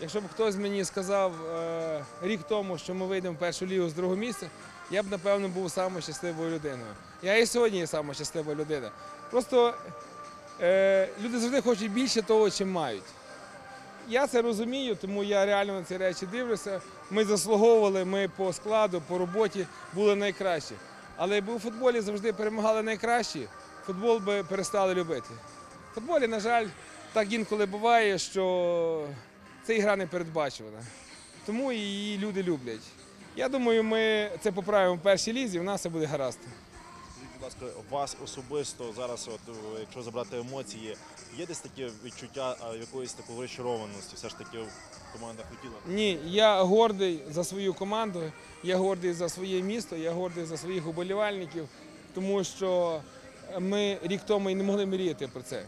Якщо б хтось мені сказав е, рік тому, що ми вийдемо в першу лігу з другого місця, я б напевно був самою щасливою людиною. Я і сьогодні є сама щаслива людина. Просто е, люди завжди хочуть більше того, чим мають. Я це розумію, тому я реально на ці речі дивлюся. Ми заслуговували, ми по складу, по роботі були найкращі. Але якби у футболі завжди перемагали найкращі, футбол би перестали любити. В футболі, на жаль, так інколи буває, що це ігра не передбачувана. Тому її люди люблять. Я думаю, ми це поправимо в першій лізі, в нас все буде гаразд. Скажіть, будь ласка, вас особисто зараз, от, е, якщо забрати емоції, є десь таке відчуття якоїсь такої розчарованості? Все ж таки команда хотіла? Ні, я гордий за свою команду, я гордий за своє місто, я гордий за своїх уболівальників, тому що ми рік тому і не могли мріяти про це.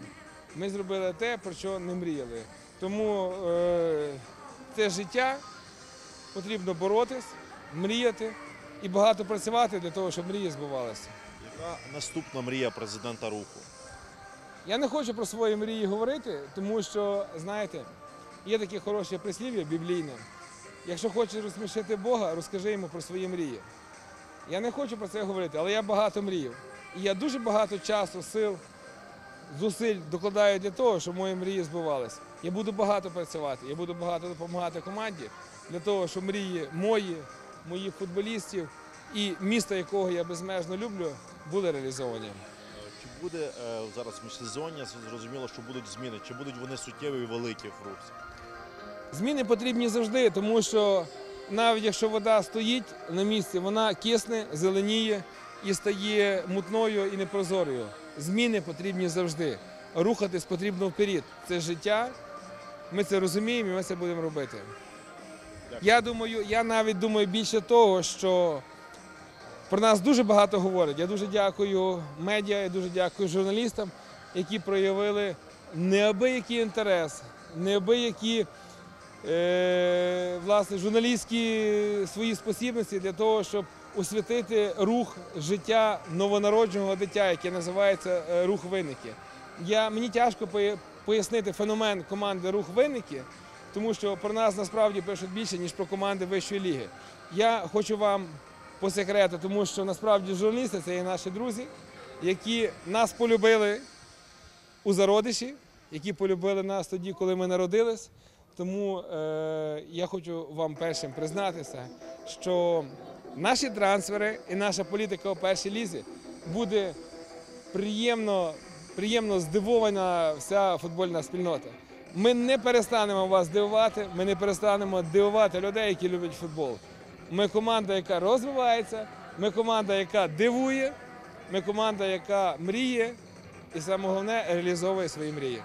Ми зробили те, про що не мріяли. Тому е, це життя, потрібно боротись, мріяти і багато працювати для того, щоб мрії збувалися. Яка наступна мрія президента руху? Я не хочу про свої мрії говорити, тому що, знаєте, є таке хороше прислів'я біблійне. Якщо хочеш розсмішити Бога, розкажи йому про свої мрії. Я не хочу про це говорити, але я багато мріяв. І я дуже багато часу, сил, зусиль докладаю для того, щоб мої мрії збувалися. Я буду багато працювати, я буду багато допомагати команді для того, щоб мрії мої, моїх футболістів і міста, якого я безмежно люблю, були реалізовані. Е, Чи буде е, зараз міжсезоння? Зрозуміло, що будуть зміни. Чи будуть вони суттєві і великі в русі? Зміни потрібні завжди, тому що навіть якщо вода стоїть на місці, вона кисне, зеленіє і стає мутною і непрозорою. Зміни потрібні завжди. Рухатись потрібно вперед. Це життя. Ми це розуміємо і ми це будемо робити. Я думаю, я навіть думаю більше того, що про нас дуже багато говорять. Я дуже дякую медіа, я дуже дякую журналістам, які проявили неабиякий інтерес, неабиякі е, власне, журналістські свої спосібності для того, щоб освітити рух життя новонародженого дитя, яке називається е, рух винники. Я, мені тяжко пояснити феномен команди Рух Винники, тому що про нас насправді пишуть більше, ніж про команди вищої ліги. Я хочу вам по секрету, тому що насправді журналісти це є наші друзі, які нас полюбили у зародиші, які полюбили нас тоді, коли ми народились. Тому е, я хочу вам першим признатися, що наші трансфери і наша політика у першій лізі буде приємно, приємно здивована вся футбольна спільнота. Ми не перестанемо вас дивувати, ми не перестанемо дивувати людей, які люблять футбол. Ми команда, яка розвивається, ми команда, яка дивує, ми команда, яка мріє, і саме головне реалізовує свої мрії.